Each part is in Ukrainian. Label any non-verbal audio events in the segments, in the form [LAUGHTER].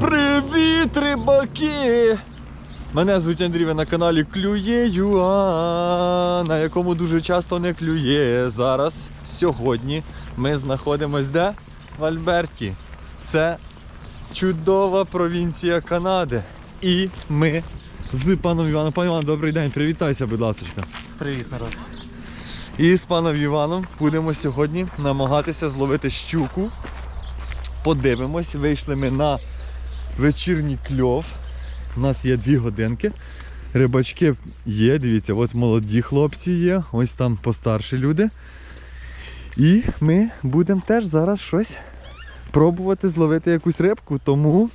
Привіт, рибаки! Мене звуть Андрій, ви на каналі Клює ЮА, на якому дуже часто не клює. Зараз, сьогодні, ми знаходимось де? В Альберті. Це чудова провінція Канади. І ми з паном Іваном. Пан Іван, добрий день, привітайся, будь ласка. Привіт, народ. І з паном Іваном будемо сьогодні намагатися зловити щуку. Подивимось, вийшли ми на вечірній кльов. У нас є дві годинки. Рибачки є, дивіться, от молоді хлопці є, ось там постарші люди. І ми будемо теж зараз щось пробувати зловити якусь рибку, тому,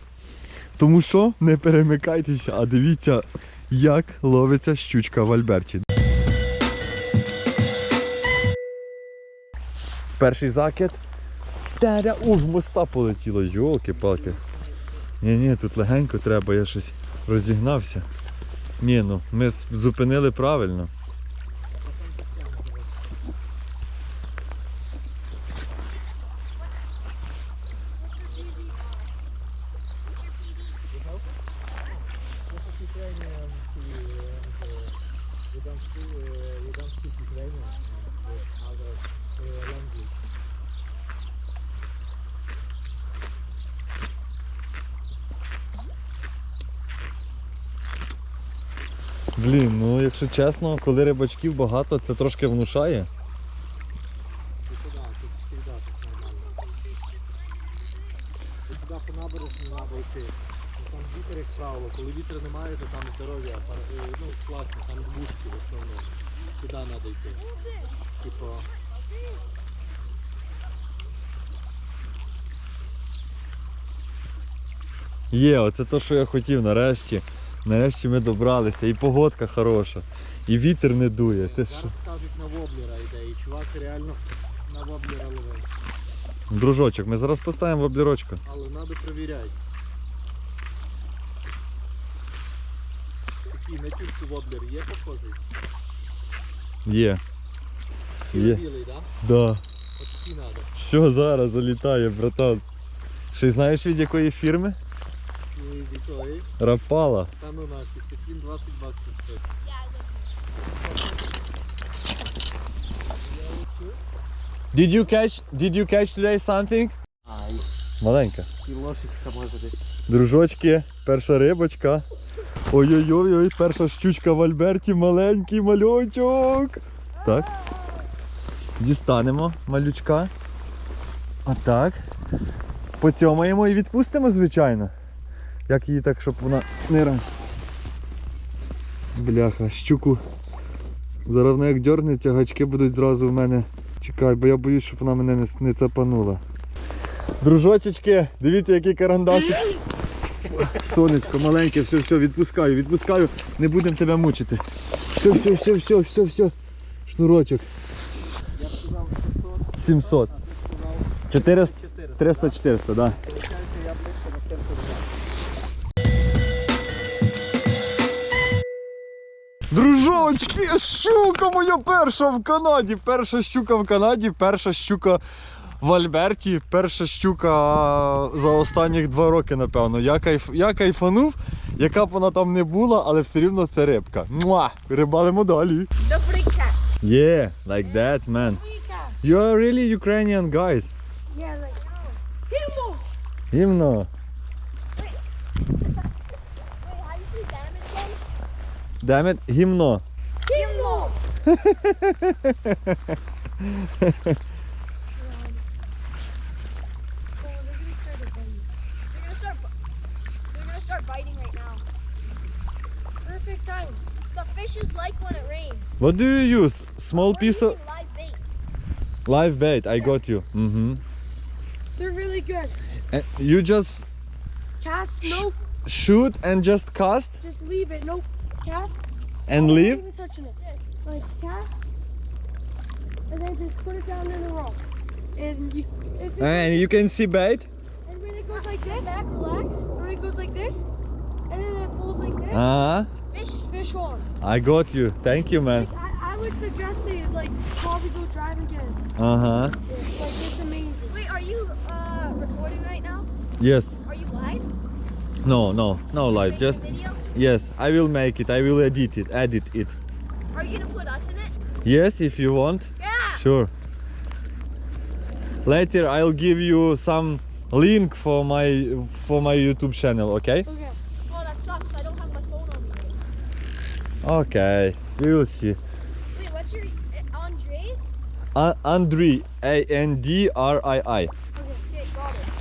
тому що не перемикайтеся, а дивіться, як ловиться щучка в Альберті. Перший закид. Теря, у, в моста полетіло, йолки-палки. Ні, ні, тут легенько треба, я щось розігнався. Ні, ну, ми зупинили правильно. Блін, ну якщо чесно, коли рибачків багато, це трошки внушає. По набережні треба йти. Там вітер, як правило. Коли вітру немає, то там здоров'я. Ну, класно, там бушки в основному. Туди треба йти. Типу, Є, оце те, що я хотів нарешті. Нарешті ми добралися. І погодка хороша, і вітер не дує. Ти що? зараз кажуть на воблера йде. І чувак реально на воблера ловить. Дружочок, ми зараз поставимо в облірочку. Але треба перевіряти. Такий на тюрку воблер є похожий? Є. Є. Білий, так? Да. От такий треба. Все, зараз залітає, братан. Ще й знаєш від якої фірми? Рапала. Та ну нафіг, таким 20 баксів стоїть. Did you catch, did you catch today something? Ай, Маленька. і лошечка може десь. Дружочки, перша рибочка. Ой-ой-ой, перша щучка в Альберті, маленький мальочок. Так. Дістанемо малючка. Отак. Поцьомаємо і відпустимо, звичайно. Як її так, щоб вона не ран. Бляха, щуку. Зараз вона як дьорнеться, гачки будуть зразу в мене. Чекай, бо я боюсь, щоб вона мене не, не цапанула. Дружочечки, дивіться, який карандашик. Сонечко маленьке, все, все, відпускаю, відпускаю, не будемо тебе мучити. Все, все, все, все, все, все. Шнурочок. Я б сказав 600, 700. а ти сказав 400, 400. 300, 400, да. Дружочки, щука моя перша в Канаді. Перша щука в Канаді, перша щука в Альберті, перша щука за останніх два роки, напевно. Я, кайф, я кайфанув, яка б вона там не була, але все рівно це рибка. Муа! Рибалимо далі. Free cast. Yeah, like that, man. You are really Ukrainian guys. Yeah, like. Himo! Гімно. Damn it, himno. Himno! [LAUGHS] What do you use? Small piece of live bait. Live bait. I got you. Mm -hmm. They're really good. And you just cast. Nope. Sh shoot and just cast. Just leave it. Nope. Cast. and Oh, leave? Not even touching it. Like cast, and then just put it down in the rock. And you, if it, And you can see bait. and when it goes like this, back, relax. When it goes like this, and then it pulls like this. Uh-huh. fish, fish on. I got you. Thank you, man. Like, I, I would suggest it like probably go drive again. Uh-huh. Like it's amazing. Wait, are you uh recording right now? Yes. Are you live? No, no, no live. Just video? yes, I will make it. I will edit it. Edit it. Are you gonna put us in it? Yes, if you want. Yeah. Sure. Later I'll give you some link for my for my YouTube channel, okay? Okay. Oh, that sucks. I don't have my phone on me. Okay. We will see. Wait, what's your uh, Andres? A- Andri, A N D R I I. Okay, okay, got it.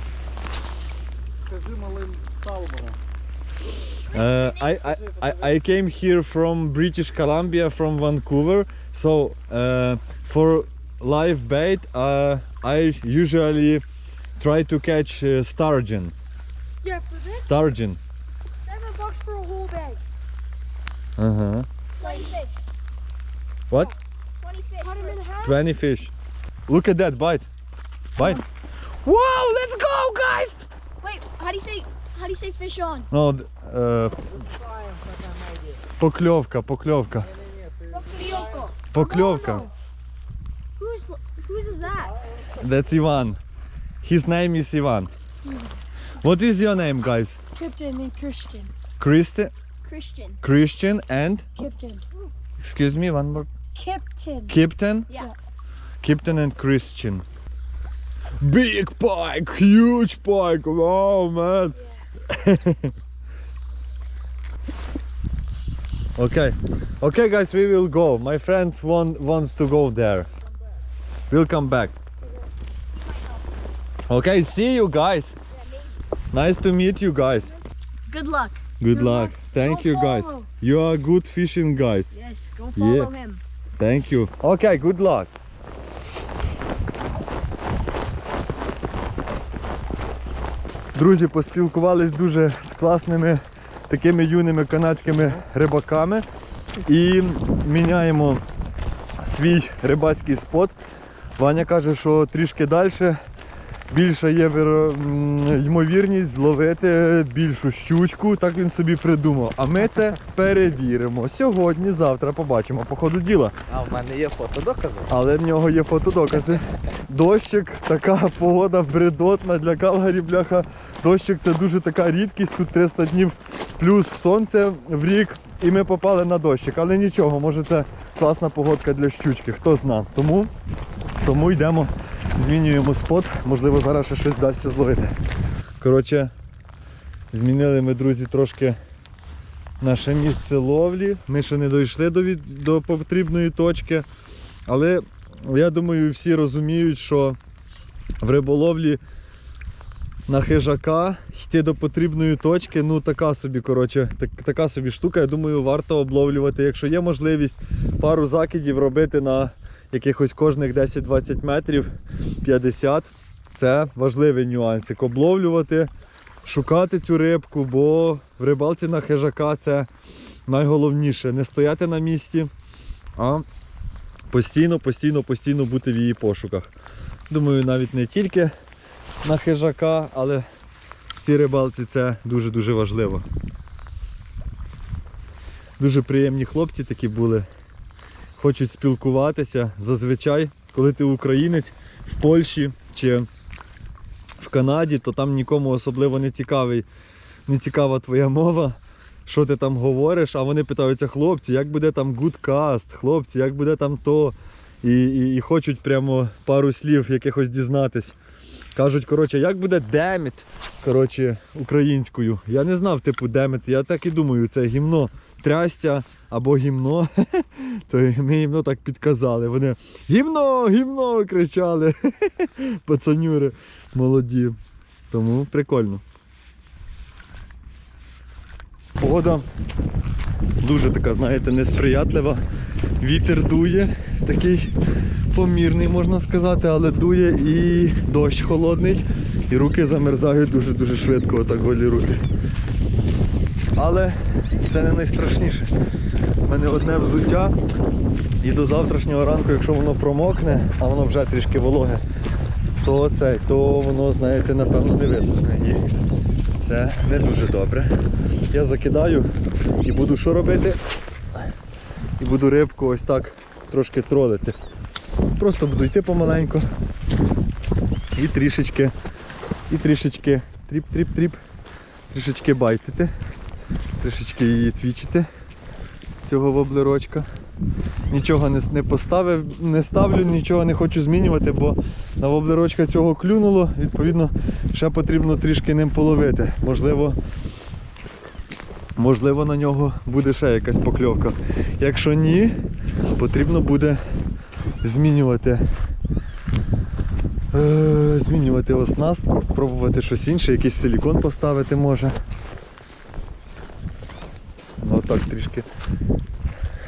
Uh, I, I, I came here from British Columbia, from Vancouver. So uh, for live bait, uh, I usually try to catch uh, sturgeon. Yeah, for this. Sturgeon. Seven bucks for a whole bag. Uh huh. Twenty fish. What? Twenty fish. Cut in half. Twenty fish. Look at that bite. Bite. Whoa! Let's go, guys. Wait, how do you say? How do you say fish on? No, д- е, покльовка, покльовка. Fioko. Покльовка. Who's whose is that? That's Ivan. His name is Ivan. What is your name, guys? Kipton and Christian. Christi- Christian. Christian and Kipton. excuse me one more. Kipton. Captain? Yeah. Captain and Christian. Big pike, huge pike. Wow, man. [LAUGHS] okay, okay, guys, we will go. My friend want, wants to go there. We'll come back. Okay, see you guys. Nice to meet you guys. Good luck. Good, Good luck. luck. Thank Go you guys. follow. You are good fishing guys. Yes, go follow Yeah. him. Thank you. Okay, good luck. Друзі, поспілкувались дуже з класними такими юними канадськими рибаками і міняємо свій рибацький спот. Ваня каже, що трішки далі більша є ймовірність зловити більшу щучку, так він собі придумав. А ми це [LAUGHS] перевіримо. Сьогодні, завтра побачимо по ходу діла. А в мене є фотодокази. Але в нього є фотодокази. [LAUGHS] Дощик, така погода бредотна для Калгарі, бляха. Дощик це дуже така рідкість, тут 300 днів плюс сонце в рік. І ми попали на дощик. Але нічого, може це класна погодка для щучки, хто зна. Тому, тому йдемо, змінюємо спот. Можливо, зараз ще щось вдасться зловити. Коротше, змінили ми, друзі, трошки наше місце ловлі. Ми ще не дійшли до, від- до потрібної точки. Але я думаю, всі розуміють, що в риболовлі на хижака йти до потрібної точки, ну така собі, коротше, так, така собі штука. Я думаю, варто обловлювати. Якщо є можливість пару закидів робити на якихось кожних 10-20 метрів, 50, це важливий нюансик. Обловлювати, шукати цю рибку, бо в рибалці на хижака це найголовніше. Не стояти на місці, а постійно, постійно, постійно бути в її пошуках. Думаю, навіть не тільки на хижака, але в цій рибалці це дуже-дуже важливо. Дуже приємні хлопці такі були. Хочуть спілкуватися. Зазвичай, коли ти українець в Польщі чи в Канаді, то там нікому особливо не цікавий, не цікава твоя мова що ти там говориш, а вони питаються, хлопці, як буде там гудкаст, хлопці, як буде там то. І, і, і хочуть прямо пару слів якихось дізнатись. Кажуть, коротше, як буде деміт, коротше, українською. Я не знав, типу, деміт. Я так і думаю, це гімно трястя або гімно. [LAUGHS] То ми гімно так підказали. Вони гімно, гімно кричали. [LAUGHS] Пацанюри молоді. Тому прикольно. Погода дуже така, знаєте, несприятлива. Вітер дує, такий помірний, можна сказати, але дує і дощ холодний, і руки замерзають дуже-дуже швидко, отак голі руки. Але це не найстрашніше. У мене одне взуття, і до завтрашнього ранку, якщо воно промокне, а воно вже трішки вологе, то це, то воно, знаєте, напевно не висохне. І це не дуже добре. Я закидаю і буду що робити? І буду рибку ось так трошки тролити. Просто буду йти помаленьку. І трішечки, і трішечки тріп-тріп-тріп трішечки байтити, трішечки її твічити, цього воблерочка. Нічого не, не поставив, не ставлю, нічого не хочу змінювати, бо на воблерочка цього клюнуло, відповідно, ще потрібно трішки ним половити. Можливо, можливо на нього буде ще якась покльовка. Якщо ні, потрібно буде змінювати. Е, змінювати оснастку, пробувати щось інше, якийсь силікон поставити може. Ну так трішки.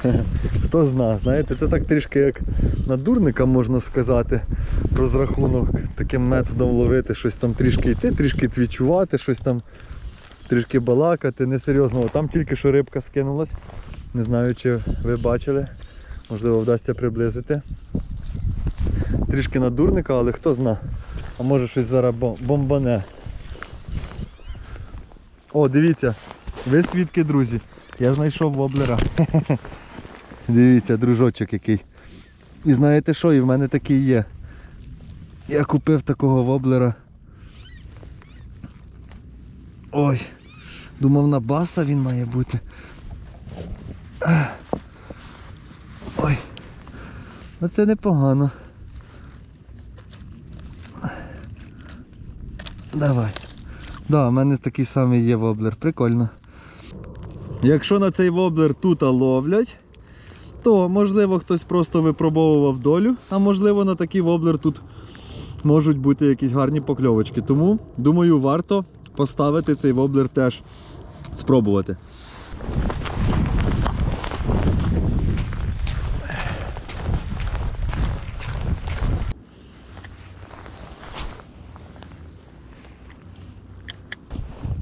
[LAUGHS] Хто зна, знаєте, це так трішки як на дурника можна сказати. Розрахунок таким методом ловити, щось там трішки йти, трішки твічувати, щось там трішки балакати, несерйозно. Там тільки що рибка скинулась. Не знаю, чи ви бачили. Можливо, вдасться приблизити. Трішки на дурника, але хто зна. А може щось зараз бомбане. О, дивіться, ви свідки, друзі. Я знайшов воблера. [LAUGHS] Дивіться, дружочок який. І знаєте що, і в мене такий є. Я купив такого воблера. Ой, думав на баса він має бути. Ой. Ну це непогано. Давай. Да, в мене такий самий є воблер, прикольно. Якщо на цей воблер тут ловлять, то можливо хтось просто випробовував долю, а можливо на такий воблер тут можуть бути якісь гарні покльовочки. Тому, думаю, варто поставити цей воблер теж спробувати.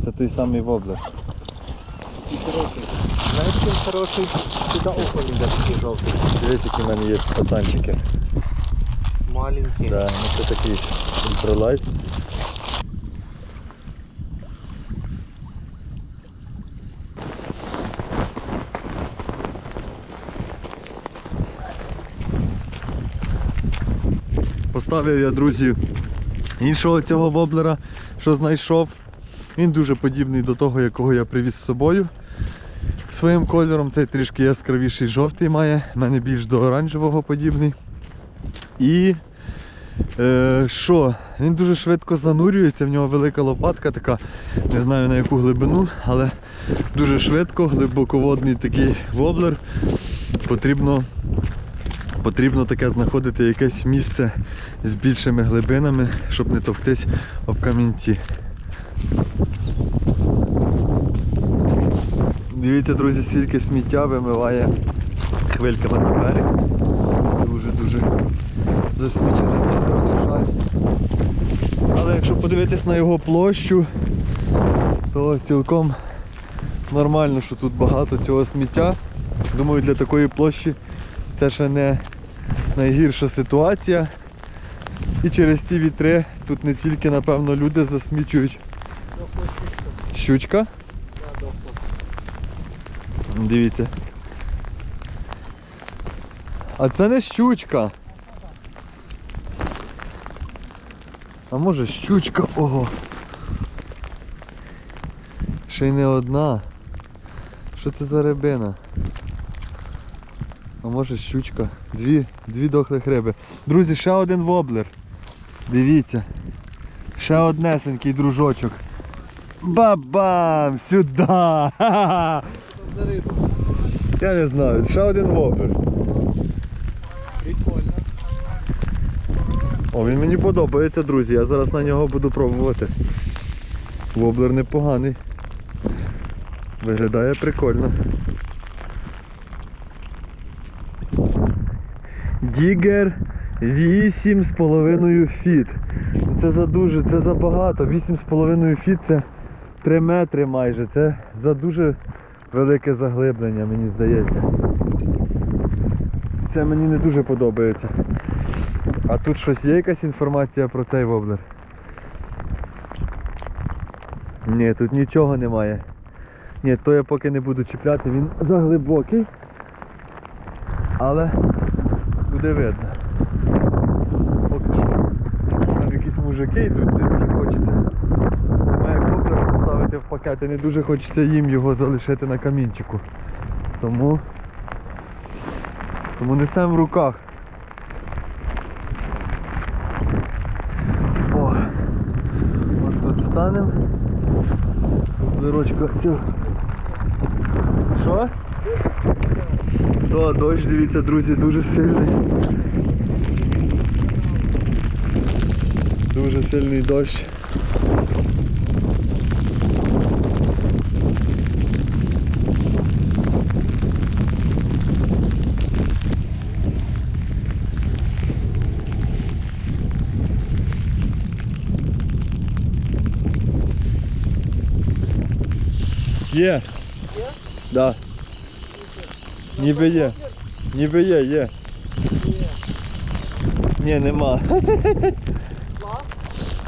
Це той самий воблер. І хороший. Сюди около йде такий жовтий. Дивись, які в мене є пацанчики. Маленький. Да, ну це такий ультралайт. Поставив я, друзі, іншого цього воблера, що знайшов. Він дуже подібний до того, якого я привіз з собою. Своїм кольором цей трішки яскравіший жовтий має, в мене більш до оранжевого подібний. І е, що? Він дуже швидко занурюється, в нього велика лопатка така, не знаю на яку глибину, але дуже швидко, глибоководний такий воблер. Потрібно, потрібно таке знаходити якесь місце з більшими глибинами, щоб не товктись об камінці. Дивіться, друзі, скільки сміття вимиває хвильками на берег. Дуже-дуже засмічене озеро, на жаль. Але якщо подивитись на його площу, то цілком нормально, що тут багато цього сміття. Думаю, для такої площі це ще не найгірша ситуація. І через ці вітри тут не тільки, напевно, люди засмічують щучка. Дивіться. А це не щучка. А може щучка, ого. Ще й не одна. Що це за рибина? А може щучка. Дві, дві дохлих риби. Друзі, ще один воблер. Дивіться. Ще однесенький дружочок. Бабам! Сюди! Ха-ха-ха! [LAUGHS] За рибу. Я не знаю, ще один воблер. Прикольно. О, він мені подобається, друзі. Я зараз на нього буду пробувати. Воблер непоганий. Виглядає прикольно. Дігер 8,5 фіт. Це за дуже, це за багато. 8,5 фіт це 3 метри майже. Це за дуже велике заглиблення, мені здається. Це мені не дуже подобається. А тут щось є якась інформація про цей воблер? Ні, тут нічого немає. Ні, то я поки не буду чіпляти, він заглибокий. Але буде видно. Поки що. Там якісь мужики йдуть, не дуже хочеться. Має воблер поставити складати в пакети, не дуже хочеться їм його залишити на камінчику. Тому, тому несемо в руках. О, от тут станемо. Вирочка цю. Що? Да, дощ, дивіться, друзі, дуже сильний. Дуже сильний дощ. Є. Є? Да. Ніби є. Ніби є, є. Ні, нема.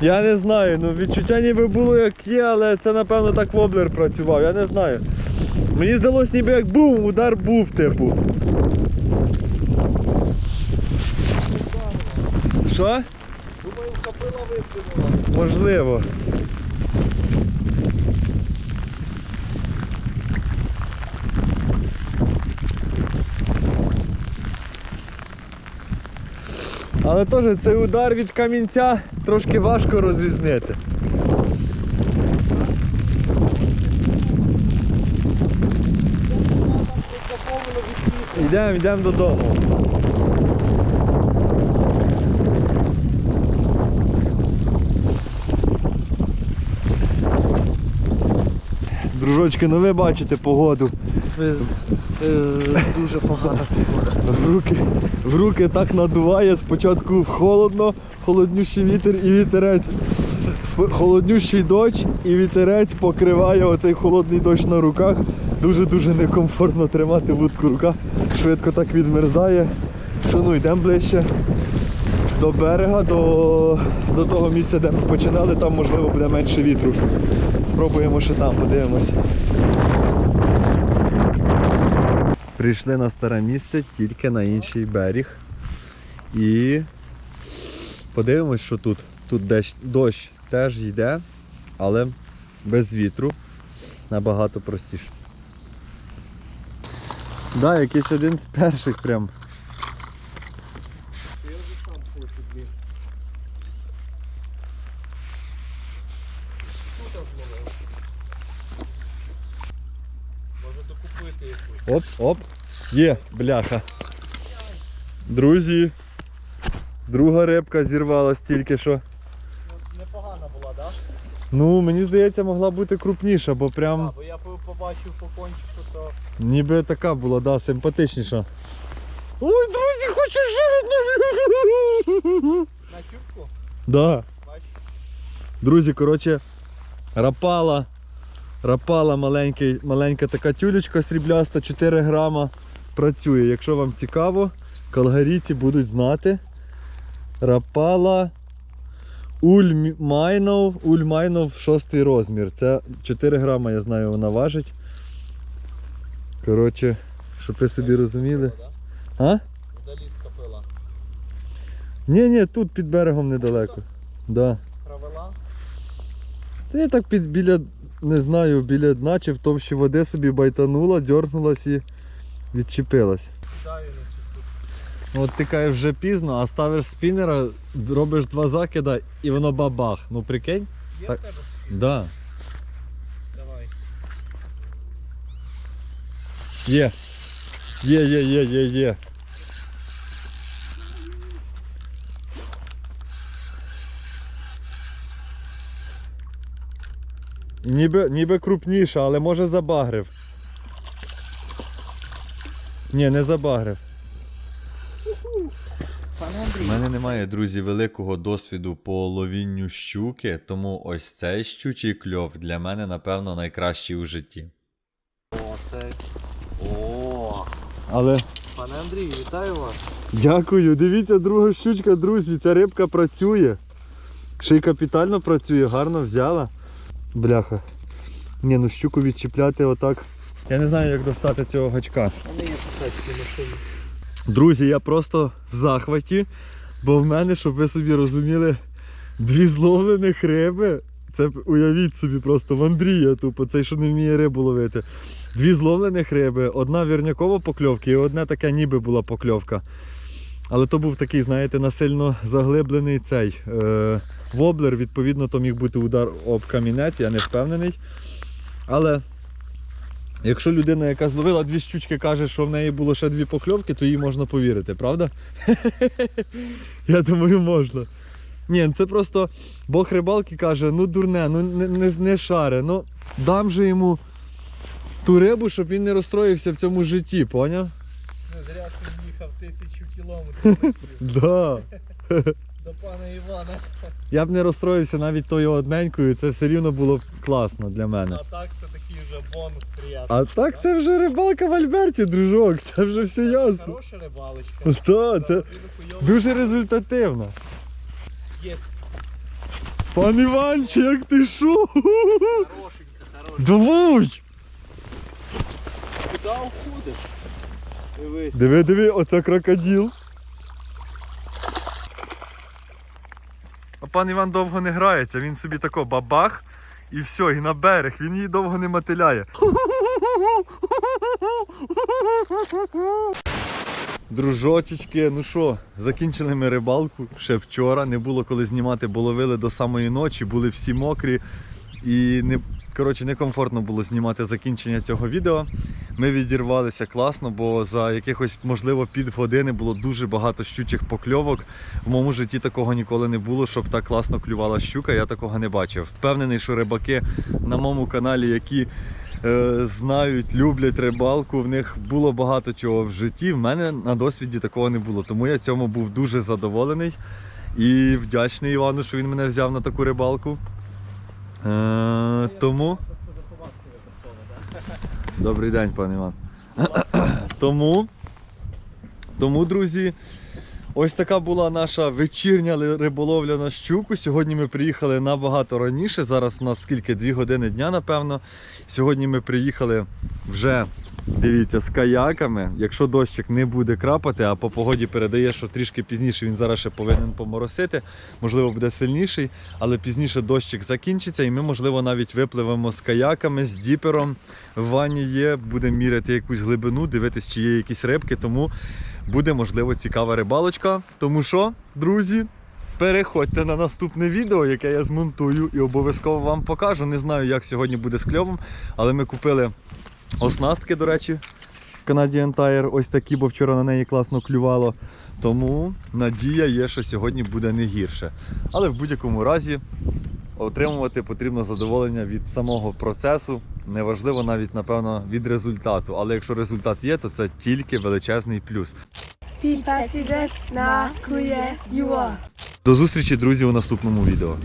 Я не знаю, ну відчуття ніби було як є, але це напевно так воблер працював, я не знаю. Мені здалося ніби як бум, удар був, типу. Що? Думаю, капила виплюнула. Можливо. Але теж цей удар від камінця трошки важко розрізнити. Йдемо, йдемо додому. Дружочки, ну ви бачите погоду. Е, Дуже погана погода. В руки, в руки так надуває, спочатку холодно, холоднющий вітер і вітерець. Холоднющий дощ і вітерець покриває оцей холодний дощ на руках. Дуже-дуже некомфортно тримати вудку в руках. Швидко так відмерзає. Що ну йдемо ближче до берега, до, до того місця, де ми починали, там можливо буде менше вітру. Спробуємо ще там, подивимося. Прийшли на старе місце тільки на інший берег. І подивимось, що тут. Тут дощ, теж йде, але без вітру набагато простіше. Да, якийсь один з перших прям. Я вже сам хочу, блін. Що там зловив? Може докупити якусь. Оп, оп. Є, бляха. Друзі. Друга рибка зірвалась тільки що. Непогана була, так? Ну, мені здається, могла бути крупніша, бо прям Да? Бо я побачив по кончику, то ніби така була, да, симпатичніша. Ой, друзі, хочу ще на тюбку, Да. бач. Друзі, коротше, рапала. Рапала маленький, маленька така тюлечка срібляста, 4 грама. Працює. Якщо вам цікаво, калгарійці будуть знати. Рапала Ульмайнов, Ульмайнов 6 розмір. Це 4 грама, я знаю, вона важить. Коротше, щоб ви собі розуміли. А? Пила. Ні, ні, тут під берегом недалеко. Да. Провела. Та я так під біля, не знаю, біля дна чи в товщі води собі байтанула, дьорнулась і відчепилась. От ти кажеш вже пізно, а ставиш спінера, робиш два закида і воно бабах. Ну прикинь? Є Так. в тебе? Да. Давай. Є. Є, є, є, є, є. Ніби, ніби крупніша, але може забагрив. Ні, не забагрив. У мене немає, друзі, великого досвіду по ловінню щуки, тому ось цей щучий кльов для мене, напевно, найкращий у житті. О, це. О. Але Пане Андрій, вітаю вас. Дякую. Дивіться, друга щучка, друзі. Ця рибка працює. Ще й капітально працює, гарно взяла. Бляха. Ні, ну щуку відчіпляти отак. Я не знаю, як достати цього гачка. У мене є писачки машини. Друзі, я просто в захваті, бо в мене, щоб ви собі розуміли, дві зловлених риби. Це уявіть собі просто в Андрія тупо, цей, що не вміє рибу ловити. Дві зловлених риби, одна вірнякова покльовка і одна така ніби була покльовка. Але то був такий, знаєте, насильно заглиблений цей е, воблер, відповідно, то міг бути удар об камінець, я не впевнений. Але якщо людина, яка зловила дві щучки, каже, що в неї було ще дві покльовки, то їй можна повірити, правда? [LAUGHS] Я думаю, можна. Ні, ну це просто Бог рибалки каже, ну дурне, ну не, не, не шаре, ну дам же йому ту рибу, щоб він не розстроївся в цьому житті, поняв? Не зря ти тисячу кілометрів Да. до пана Івана. Я б не розстроївся навіть тою одненькою, це все рівно було б класно для мене. А так це такий вже бонус приємний. А так це вже рибалка в Альберті, дружок, це вже все ясно. Хороша рибалочка. Ну, це Дуже результативно. Є. Пан Іванче, як ти шо? Хорошенька, хорошенька. Давай! Куди уходиш? Дивись. Диви, диви, оце крокодил. А пан Іван довго не грається, він собі тако бабах і все, і на берег, він її довго не мотиляє. Дружочечки, ну що, закінчили ми рибалку ще вчора. Не було коли знімати, бо ловили до самої ночі, були всі мокрі. І не, коротше, некомфортно було знімати закінчення цього відео. Ми відірвалися класно, бо за якихось, можливо, півгодини було дуже багато щучих покльовок. В моєму житті такого ніколи не було, щоб так класно клювала щука, я такого не бачив. Впевнений, що рибаки на моєму каналі, які е, знають, люблять рибалку, в них було багато чого в житті. В мене на досвіді такого не було. Тому я цьому був дуже задоволений і вдячний Івану, що він мене взяв на таку рибалку. Е, тому. Добрий день, пан Іван. [CLEARS THROAT] тому, тому, друзі, ось така була наша вечірня риболовля на щуку. Сьогодні ми приїхали набагато раніше. Зараз у нас скільки? Дві години дня, напевно. Сьогодні ми приїхали вже. Дивіться, з каяками. Якщо дощик не буде крапати, а по погоді передає, що трішки пізніше він зараз ще повинен поморосити, можливо, буде сильніший, але пізніше дощик закінчиться, і ми, можливо, навіть випливемо з каяками, з діпером. В ванні є, будемо міряти якусь глибину, дивитись, чи є якісь рибки, тому буде, можливо, цікава рибалочка. Тому що, друзі, переходьте на наступне відео, яке я змонтую і обов'язково вам покажу. Не знаю, як сьогодні буде з кльовом, але ми купили оснастки, до речі. Canadian Tire, ось такі, бо вчора на неї класно клювало. Тому надія є, що сьогодні буде не гірше. Але в будь-якому разі отримувати потрібно задоволення від самого процесу. Неважливо навіть, напевно, від результату. Але якщо результат є, то це тільки величезний плюс. До зустрічі, друзі, у наступному відео.